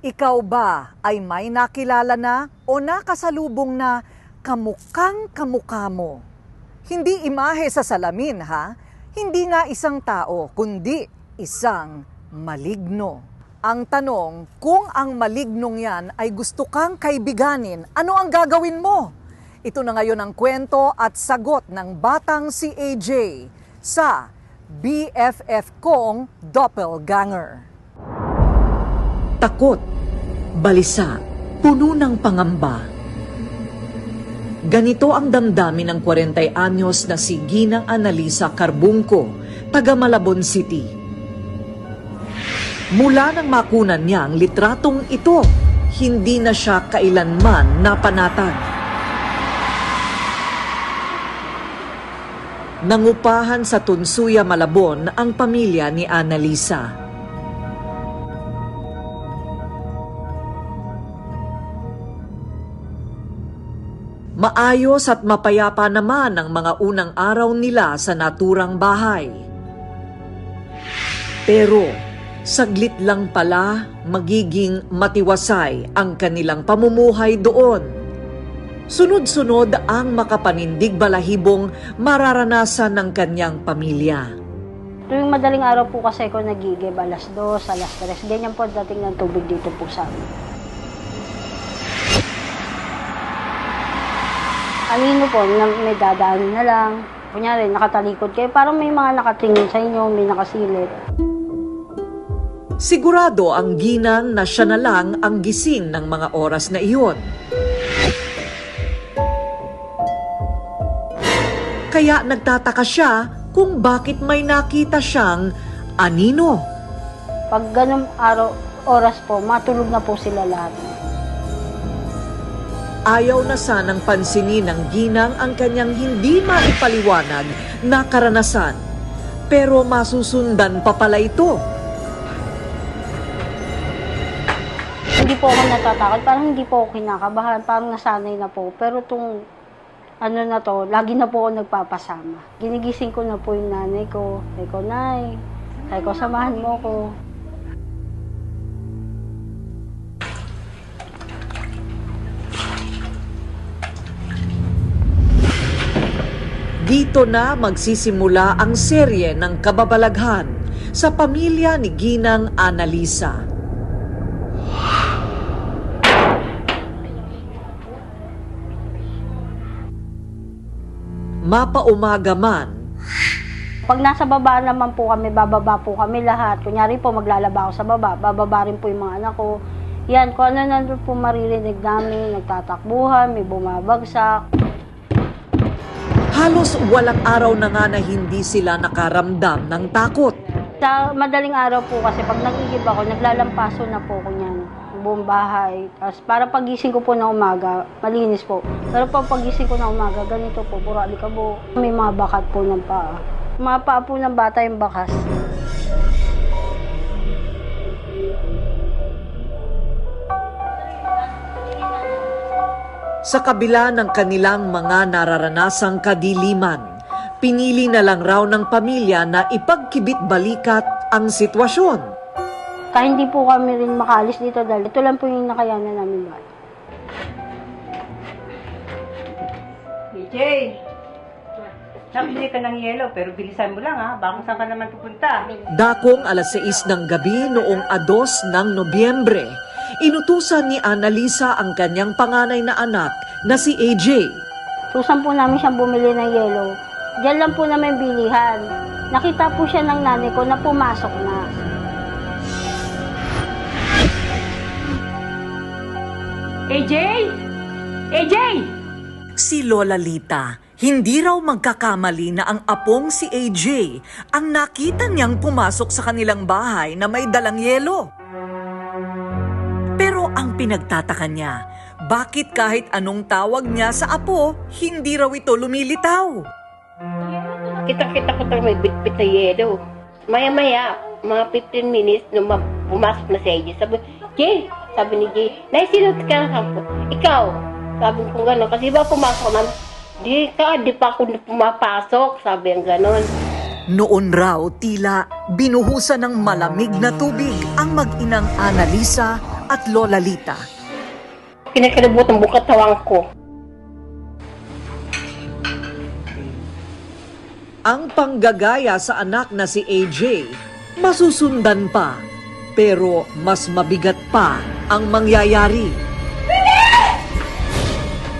Ikaw ba ay may nakilala na o nakasalubong na kamukhang kamukha mo? Hindi imahe sa salamin ha? Hindi nga isang tao, kundi isang maligno. Ang tanong, kung ang malignong yan ay gusto kang kaibiganin, ano ang gagawin mo? Ito na ngayon ang kwento at sagot ng batang si AJ sa BFF kong Doppelganger. Takot, balisa, puno ng pangamba. Ganito ang damdamin ng 40 anyos na si Ginang Analisa Carbungco, taga Malabon City. Mula nang makunan niya ang litratong ito, hindi na siya kailanman napanatag. Nangupahan sa Tunsuya, Malabon ang pamilya ni Analisa. Maayos at mapayapa naman ang mga unang araw nila sa naturang bahay. Pero saglit lang pala magiging matiwasay ang kanilang pamumuhay doon. Sunod-sunod ang makapanindig balahibong mararanasan ng kanyang pamilya. Tuwing madaling araw po kasi ako nagigib, alas 2, alas 3. Ganyan po dating ng tubig dito po sa amin. Alino po, na, may dadaanin na lang. Kunyari, nakatalikod kayo. Parang may mga nakatingin sa inyo, may nakasilip. Sigurado ang ginang na siya na lang ang gising ng mga oras na iyon. Kaya nagtataka siya kung bakit may nakita siyang anino. Pag ganun araw, oras po, matulog na po sila lahat. Ayaw na sanang pansinin ng ginang ang kanyang hindi maipaliwanag na karanasan. Pero masusundan pa pala ito. Hindi po ako natatakot, parang hindi po ako kinakabahan, parang nasanay na po. Pero itong ano na to, lagi na po ako nagpapasama. Ginigising ko na po yung nanay ko. Sabi ko, Nay, sabi ko, samahan mo ko. Dito na magsisimula ang serye ng kababalaghan sa pamilya ni Ginang Analisa. Mapaumaga man, Pag nasa baba naman po kami, bababa po kami lahat. Kunyari po, maglalaba ako sa baba, bababa rin po yung mga anak ko. Yan, kung ano nandun po maririnig namin, nagtatakbuhan, may bumabagsak. Halos walang araw na nga na hindi sila nakaramdam ng takot. Sa madaling araw po kasi pag nagigib ako, naglalampaso na po ko niyan. Buong bahay. Tapos para pagising ko po na umaga, malinis po. Pero pag pagising ko na umaga, ganito po, puro alikabo. May mga bakat po ng paa. Mga paa po ng bata yung bakas. Sa kabila ng kanilang mga nararanasang kadiliman, pinili na lang raw ng pamilya na ipagkibit balikat ang sitwasyon. Kaya hindi po kami rin makaalis dito dahil ito lang po yung nakayanan namin ba. DJ, nakabili ka ng yelo pero bilisan mo lang ha, baka kung saan ka naman pupunta. Dakong alas 6 ng gabi noong ados ng Nobyembre, inutusan ni Annalisa ang kanyang panganay na anak na si AJ. Susan po namin siyang bumili ng yelo. Diyan lang po namin bilihan. Nakita po siya ng nanay ko na pumasok na. AJ! AJ! Si Lola Lita, hindi raw magkakamali na ang apong si AJ ang nakita niyang pumasok sa kanilang bahay na may dalang yelo. Pinagtataka niya, bakit kahit anong tawag niya sa apo, hindi raw ito lumilitaw? Kita-kita ko talaga may bitbit na yelo. Maya-maya, mga 15 minutes, nung ma- pumasok na si AJ, sabi, Jay, sabi ni Jay, naisinot ka na sabi ko, ikaw, sabi ko gano'n, kasi ba pumasok man, di ka, di pa ako pumapasok, sabi ang gano'n. Noon raw tila binuhusan ng malamig na tubig ang mag-inang Annalisa at Lola Lita. Kinakilabot ang bukatawan ko. Ang panggagaya sa anak na si AJ, masusundan pa. Pero mas mabigat pa ang mangyayari.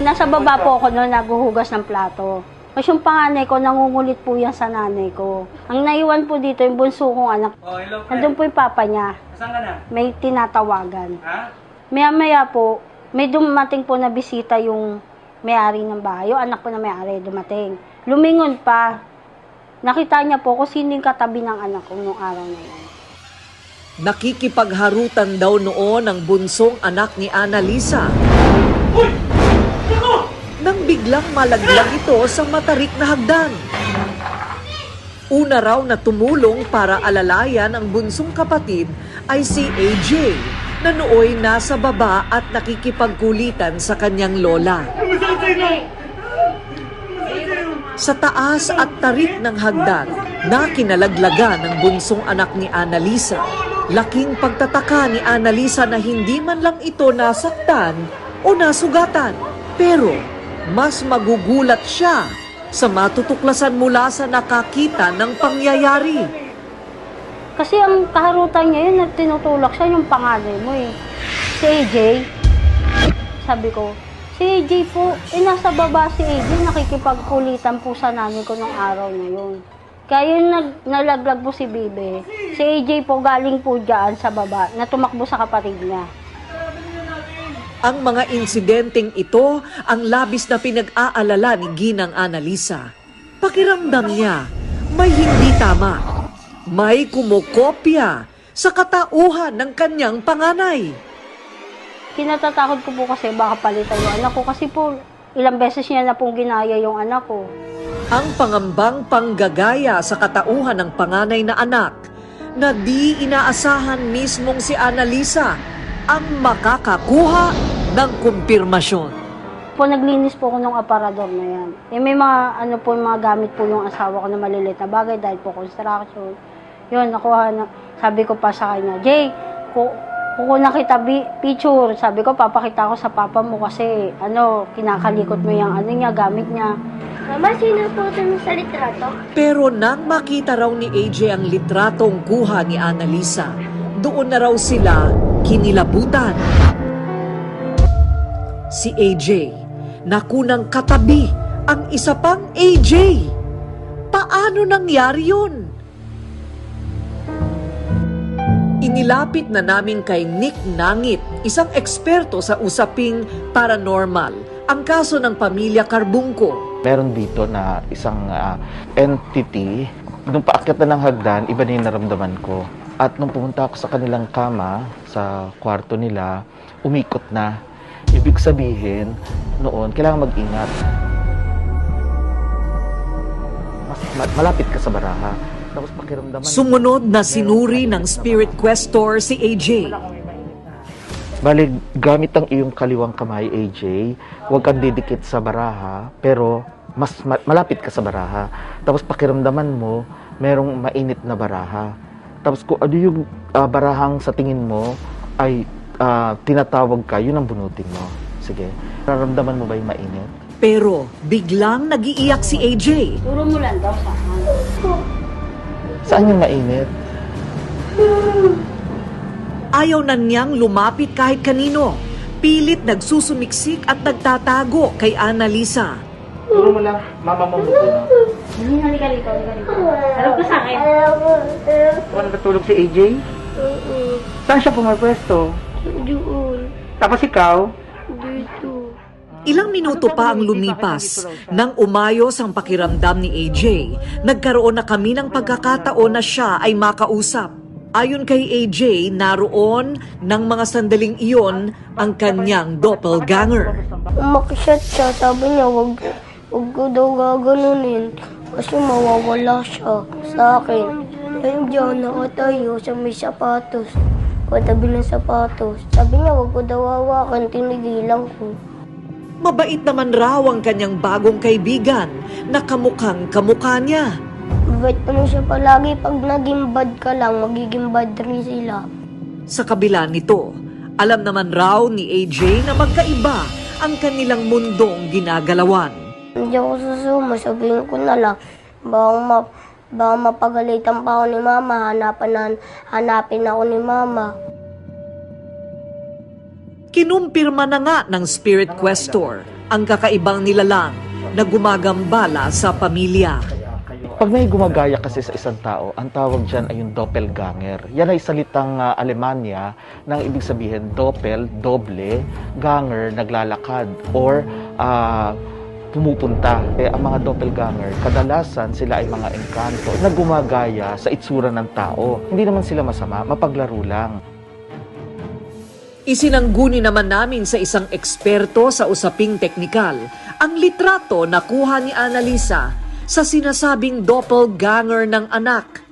Nasa baba po ako noon naghuhugas ng plato. Tapos yung panganay ko, nangungulit po yan sa nanay ko. Ang naiwan po dito, yung bunso kong anak, Oh, hello, nandun po yung papa niya. Saan ka na? May tinatawagan. Ha? Maya-maya po, may dumating po na bisita yung may-ari ng bahay. Yung anak po na may-ari dumating. Lumingon pa. Nakita niya po kung sino yung katabi ng anak ko nung araw na yun. Nakikipagharutan daw noon ang bunsong anak ni Annalisa. Nang biglang malaglag ito sa matarik na hagdan. Una raw na tumulong para alalayan ang bunsong kapatid ay si AJ na nooy nasa baba at nakikipagkulitan sa kanyang lola. Sa taas at tarik ng hagdan na kinalaglagan ng bunsong anak ni Annalisa. Laking pagtataka ni Annalisa na hindi man lang ito nasaktan o nasugatan. Pero mas magugulat siya sa matutuklasan mula sa nakakita ng pangyayari. Kasi ang kaharutan niya yun, tinutulak siya yung panganay mo eh. Si AJ, sabi ko, si AJ po, eh nasa baba si AJ, nakikipagkulitan po sa nanay ko nung araw na yun. Kaya yung nag, nalaglag po si Bibe, si AJ po galing po dyan sa baba, na tumakbo sa kapatid niya. Ang mga insidenteng ito ang labis na pinag-aalala ni Ginang Annalisa. Pakiramdam niya, may hindi tama. May kumokopya sa katauhan ng kanyang panganay. Kinatatakot ko po kasi baka palitan yung anak ko kasi po ilang beses niya na pong ginaya yung anak ko. Ang pangambang panggagaya sa katauhan ng panganay na anak na di inaasahan mismong si Annalisa ang makakakuha ng kumpirmasyon. Po naglinis po ako ng aparador na yan. Eh may mga ano po yung mga gamit po yung asawa ko na maliliit na bagay dahil po construction. Yun, nakuha na. Sabi ko pa sa kanya, Jay, ku kukunan kita bi- picture. Sabi ko, papakita ko sa papa mo kasi ano, kinakalikot mo yung ano niya, gamit niya. Mama, sino po ito sa litrato? Pero nang makita raw ni AJ ang litratong kuha ni Annalisa, doon na raw sila kinilabutan. Si AJ, nakunang katabi ang isa pang AJ. Paano nangyari yun? Inilapit na namin kay Nick Nangit, isang eksperto sa usaping paranormal, ang kaso ng pamilya Carbungco. meron dito na isang ah, entity. Nung paakyat na ng hagdan, iba na yung naramdaman ko. At nung pumunta ako sa kanilang kama, sa kwarto nila, umikot na. Ibig sabihin, noon, kailangan mag-ingat. Mas ma- malapit ka sa baraha. Tapos pakiramdaman... Sumunod na sinuri ng spirit questor si AJ. Bali, gamit ang iyong kaliwang kamay, AJ. Huwag kang didikit sa baraha, pero mas ma- malapit ka sa baraha. Tapos pakiramdaman mo, merong mainit na baraha. Tapos kung ano yung ah, barahang sa tingin mo ay ah, tinatawag ka, yun ang bunutin mo. Sige. Nararamdaman mo ba yung mainit? Pero biglang nagiiyak si AJ. Turo mo lang daw sa akin. Saan yung mainit? Ayaw na niyang lumapit kahit kanino. Pilit nagsusumiksik at nagtatago kay Annalisa. Turo mo lang, mama mo mo. Hindi, halika rito, halika rito. Harap ka sa akin. Kung natulog si AJ? Saan siya pumapwesto? Doon. Tapos ikaw? Dito. Ilang minuto pa ang lumipas nang umayos ang pakiramdam ni AJ. Nagkaroon na kami ng pagkakataon na siya ay makausap. Ayon kay AJ, naroon ng mga sandaling iyon ang kanyang doppelganger. Umakyat siya, sabi niya, wag, wag ko daw gaganunin kasi mawawala siya sa akin. Nandiyan, nakatayo sa may sapatos. Katabi ng sapatos. Sabi niya, wag ko daw hawakan, tinigilan ko. Mabait naman raw ang kanyang bagong kaibigan na kamukhang kamukha niya. Mabait naman siya palagi. Pag naging bad ka lang, magiging bad rin sila. Sa kabila nito, Alam naman raw ni AJ na magkaiba ang kanilang mundong ginagalawan. Hindi ako susuma, sabihin ko na lang. Baka, ma, baka mapagalitan pa ako ni mama, hanapan, na, hanapin ako ni mama. Kinumpirma na nga ng Spirit Questor ang kakaibang nilalang na gumagambala sa pamilya. Pag may gumagaya kasi sa isang tao, ang tawag dyan ay yung doppelganger. Yan ay salitang ah, Alemanya nang ibig sabihin doppel, doble, ganger, naglalakad, or ah, pumupunta. Eh, ang mga doppelganger, kadalasan sila ay mga engkanto na gumagaya sa itsura ng tao. Hindi naman sila masama, mapaglaro lang. Isinangguni naman namin sa isang eksperto sa usaping teknikal ang litrato na kuha ni Annalisa sa sinasabing doppelganger ng anak.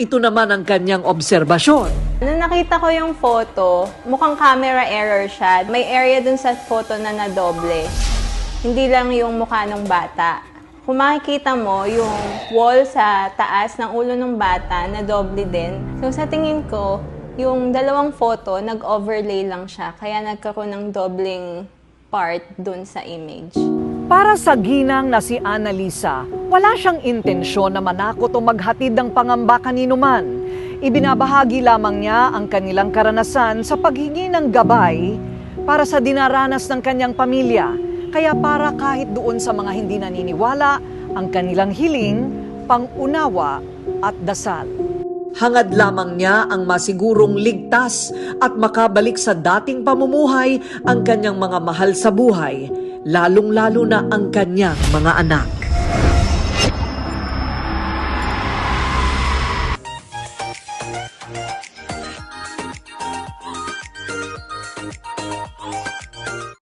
Ito naman ang kanyang obserbasyon. Nung nakita ko yung photo, mukhang camera error siya. May area dun sa photo na nadoble. Hindi lang yung mukha ng bata. Kung makikita mo, yung wall sa taas ng ulo ng bata na doble din. So sa tingin ko, yung dalawang photo, nag-overlay lang siya. Kaya nagkaroon ng dobling part dun sa image. Para sa ginang na si Annalisa, wala siyang intensyon na manakot o maghatid ng pangamba kanino man. Ibinabahagi lamang niya ang kanilang karanasan sa paghingi ng gabay para sa dinaranas ng kanyang pamilya. Kaya para kahit doon sa mga hindi naniniwala, ang kanilang hiling, pangunawa at dasal. Hangad lamang niya ang masigurong ligtas at makabalik sa dating pamumuhay ang kanyang mga mahal sa buhay, lalong-lalo na ang kanyang mga anak.